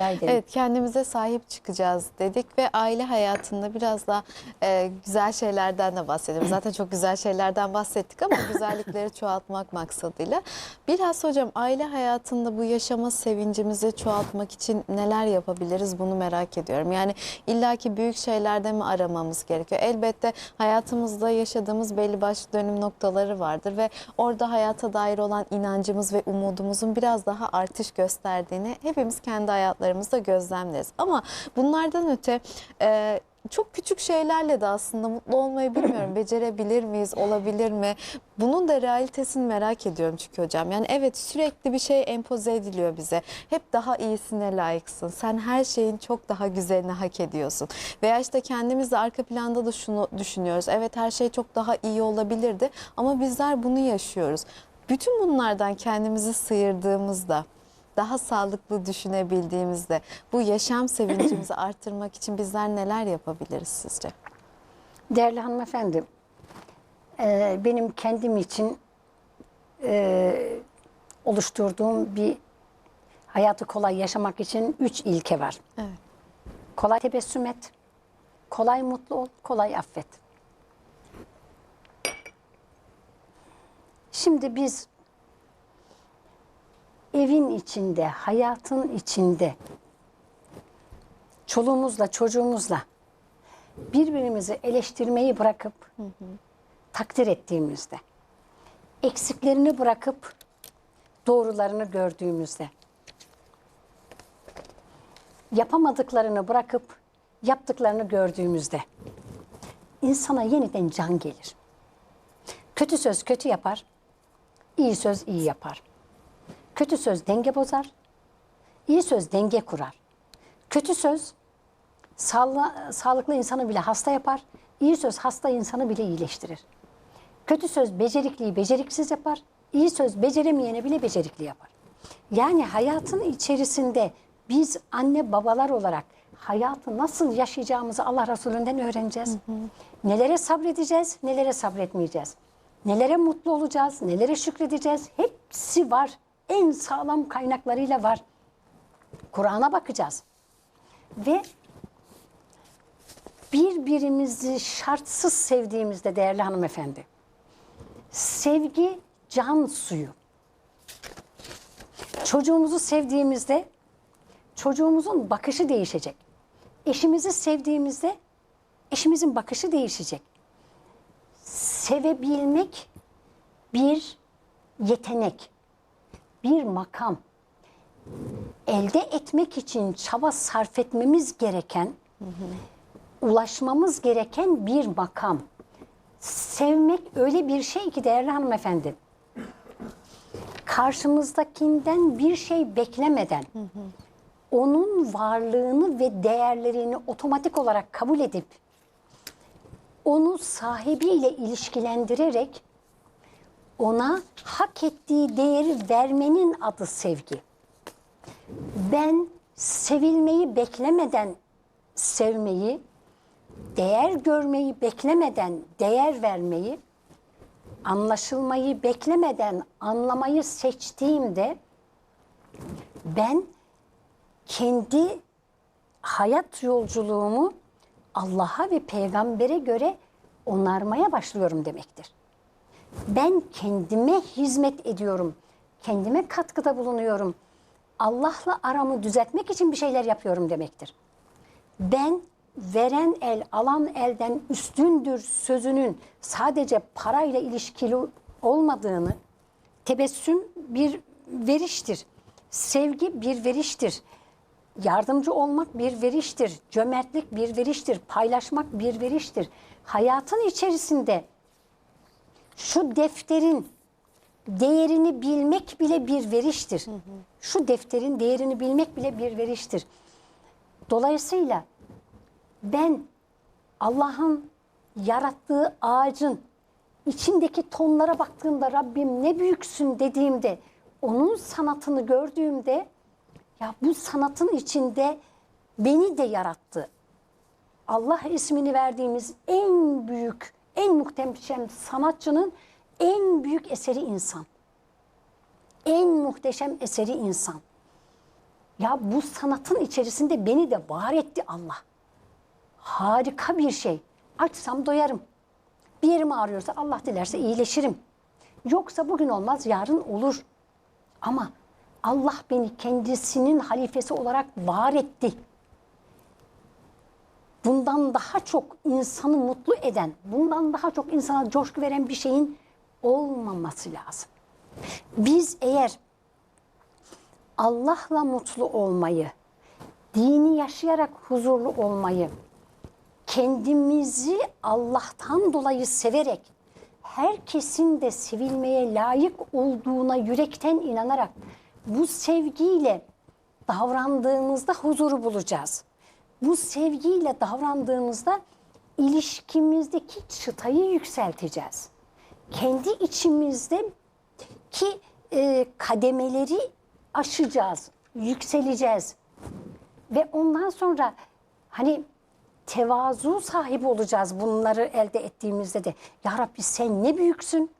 Ederim. Evet kendimize sahip çıkacağız dedik ve aile hayatında biraz da e, güzel şeylerden de bahsedelim. Zaten çok güzel şeylerden bahsettik ama güzellikleri çoğaltmak maksadıyla. Biraz hocam aile hayatında bu yaşama sevincimizi çoğaltmak için neler yapabiliriz bunu merak ediyorum. Yani illaki büyük şeylerde mi aramamız gerekiyor? Elbette hayatımızda yaşadığımız belli başlı dönüm noktaları vardır ve orada hayata dair olan inancımız ve umudumuzun biraz daha artış gösterdiğini hepimiz kendi hayatlarımızda gözlemleriz. Ama bunlardan öte e, çok küçük şeylerle de aslında mutlu olmayı bilmiyorum. Becerebilir miyiz? Olabilir mi? Bunun da realitesini merak ediyorum çünkü hocam. Yani evet sürekli bir şey empoze ediliyor bize. Hep daha iyisine layıksın. Sen her şeyin çok daha güzelini hak ediyorsun. Veya işte kendimiz de arka planda da şunu düşünüyoruz. Evet her şey çok daha iyi olabilirdi ama bizler bunu yaşıyoruz. Bütün bunlardan kendimizi sıyırdığımızda daha sağlıklı düşünebildiğimizde bu yaşam sevincimizi artırmak için bizler neler yapabiliriz sizce? Değerli hanımefendi, e, benim kendim için e, oluşturduğum bir hayatı kolay yaşamak için üç ilke var. Evet. Kolay tebessüm et, kolay mutlu ol, kolay affet. Şimdi biz evin içinde, hayatın içinde çoluğumuzla, çocuğumuzla birbirimizi eleştirmeyi bırakıp takdir ettiğimizde, eksiklerini bırakıp doğrularını gördüğümüzde, yapamadıklarını bırakıp yaptıklarını gördüğümüzde insana yeniden can gelir. Kötü söz kötü yapar, iyi söz iyi yapar. Kötü söz denge bozar, iyi söz denge kurar. Kötü söz sağla- sağlıklı insanı bile hasta yapar, iyi söz hasta insanı bile iyileştirir. Kötü söz becerikliyi beceriksiz yapar, iyi söz beceremeyeni bile becerikli yapar. Yani hayatın içerisinde biz anne babalar olarak hayatı nasıl yaşayacağımızı Allah Resulü'nden öğreneceğiz. Nelere sabredeceğiz, nelere sabretmeyeceğiz. Nelere mutlu olacağız, nelere şükredeceğiz. Hepsi var. En sağlam kaynaklarıyla var. Kur'an'a bakacağız. Ve birbirimizi şartsız sevdiğimizde değerli hanımefendi, sevgi can suyu. Çocuğumuzu sevdiğimizde çocuğumuzun bakışı değişecek. Eşimizi sevdiğimizde eşimizin bakışı değişecek. Sevebilmek bir yetenek, bir makam. Elde etmek için çaba sarf etmemiz gereken, ulaşmamız gereken bir makam. Sevmek öyle bir şey ki değerli hanımefendi. Karşımızdakinden bir şey beklemeden onun varlığını ve değerlerini otomatik olarak kabul edip onu sahibiyle ilişkilendirerek ona hak ettiği değeri vermenin adı sevgi. Ben sevilmeyi beklemeden sevmeyi, değer görmeyi beklemeden değer vermeyi, anlaşılmayı beklemeden anlamayı seçtiğimde ben kendi hayat yolculuğumu Allah'a ve peygambere göre onarmaya başlıyorum demektir. Ben kendime hizmet ediyorum. Kendime katkıda bulunuyorum. Allah'la aramı düzeltmek için bir şeyler yapıyorum demektir. Ben veren el alan elden üstündür sözünün sadece parayla ilişkili olmadığını, tebessüm bir veriştir. Sevgi bir veriştir. Yardımcı olmak bir veriştir. Cömertlik bir veriştir. Paylaşmak bir veriştir. Hayatın içerisinde şu defterin değerini bilmek bile bir veriştir. Şu defterin değerini bilmek bile bir veriştir. Dolayısıyla ben Allah'ın yarattığı ağacın içindeki tonlara baktığımda Rabbim ne büyüksün dediğimde onun sanatını gördüğümde ya bu sanatın içinde beni de yarattı. Allah ismini verdiğimiz en büyük, en muhteşem sanatçının en büyük eseri insan. En muhteşem eseri insan. Ya bu sanatın içerisinde beni de var etti Allah. Harika bir şey. Açsam doyarım. Bir yerim ağrıyorsa Allah dilerse iyileşirim. Yoksa bugün olmaz yarın olur. Ama Allah beni kendisinin halifesi olarak var etti. Bundan daha çok insanı mutlu eden, bundan daha çok insana coşku veren bir şeyin olmaması lazım. Biz eğer Allah'la mutlu olmayı, dini yaşayarak huzurlu olmayı, kendimizi Allah'tan dolayı severek, herkesin de sevilmeye layık olduğuna yürekten inanarak bu sevgiyle davrandığımızda huzuru bulacağız. Bu sevgiyle davrandığımızda ilişkimizdeki çıtayı yükselteceğiz. Kendi içimizde ki e, kademeleri aşacağız, yükseleceğiz. Ve ondan sonra hani tevazu sahibi olacağız bunları elde ettiğimizde de. Ya Rabbi sen ne büyüksün.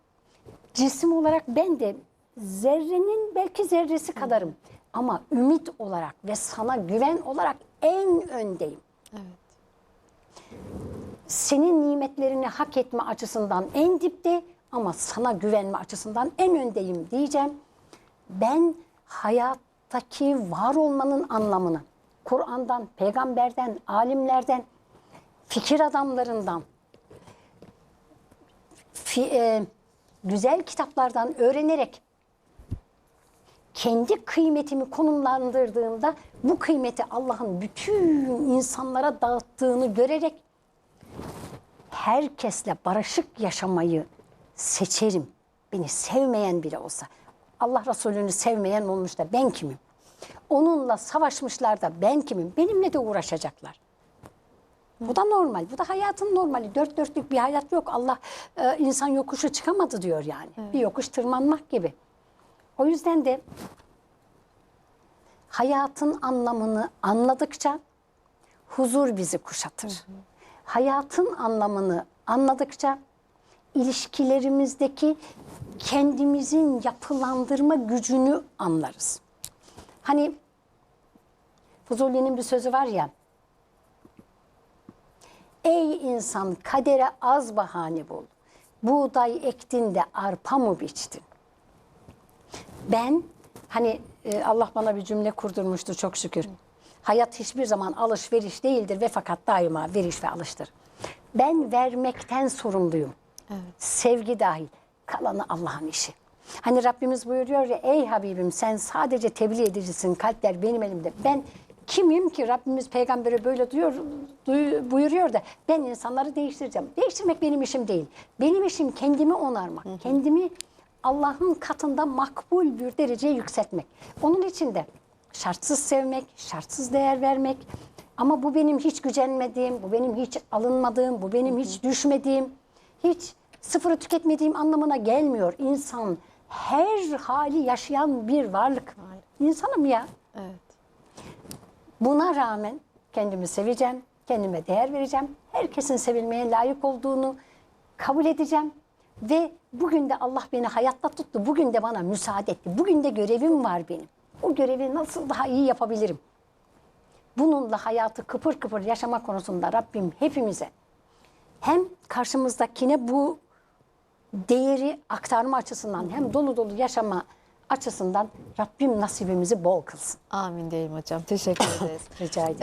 Cisim olarak ben de zerrenin belki zerresi kadarım. Ama ümit olarak ve sana güven olarak en öndeyim. Evet. Senin nimetlerini hak etme açısından en dipte ama sana güvenme açısından en öndeyim diyeceğim. Ben hayattaki var olmanın anlamını Kur'an'dan, peygamberden, alimlerden, fikir adamlarından, fi- e, güzel kitaplardan öğrenerek kendi kıymetimi konumlandırdığımda bu kıymeti Allah'ın bütün insanlara dağıttığını görerek herkesle barışık yaşamayı seçerim. Beni sevmeyen bile olsa. Allah Resulü'nü sevmeyen olmuş da ben kimim? Onunla savaşmışlar da ben kimim? Benimle de uğraşacaklar. Bu da normal. Bu da hayatın normali. Dört dörtlük bir hayat yok. Allah e, insan yokuşu çıkamadı diyor yani. Bir yokuş tırmanmak gibi. O yüzden de hayatın anlamını anladıkça huzur bizi kuşatır. Hayatın anlamını anladıkça ilişkilerimizdeki kendimizin yapılandırma gücünü anlarız. Hani Fuzuli'nin bir sözü var ya. Ey insan kadere az bahane bul. Buğday ektin de arpa mı biçtin? Ben hani e, Allah bana bir cümle kurdurmuştu çok şükür. Hayat hiçbir zaman alışveriş değildir ve fakat daima veriş ve alıştır. Ben vermekten sorumluyum. Sevgi dahil. Kalanı Allah'ın işi. Hani Rabbimiz buyuruyor ya ey Habibim sen sadece tebliğ edicisin kalpler benim elimde. Ben kimim ki Rabbimiz peygambere böyle diyor, duy- buyuruyor da ben insanları değiştireceğim. Değiştirmek benim işim değil. Benim işim kendimi onarmak. Kendimi Allah'ın katında makbul bir dereceye yükseltmek. Onun için de şartsız sevmek, şartsız değer vermek. Ama bu benim hiç gücenmediğim, bu benim hiç alınmadığım, bu benim hiç düşmediğim, hiç sıfırı tüketmediğim anlamına gelmiyor. İnsan her hali yaşayan bir varlık. İnsanım ya. Evet. Buna rağmen kendimi seveceğim, kendime değer vereceğim. Herkesin sevilmeye layık olduğunu kabul edeceğim. Ve bugün de Allah beni hayatta tuttu. Bugün de bana müsaade etti. Bugün de görevim var benim. O görevi nasıl daha iyi yapabilirim? Bununla hayatı kıpır kıpır yaşama konusunda Rabbim hepimize hem karşımızdakine bu değeri aktarma açısından hem dolu dolu yaşama açısından Rabbim nasibimizi bol kılsın. Amin diyelim hocam. Teşekkür ederiz. Rica ederim.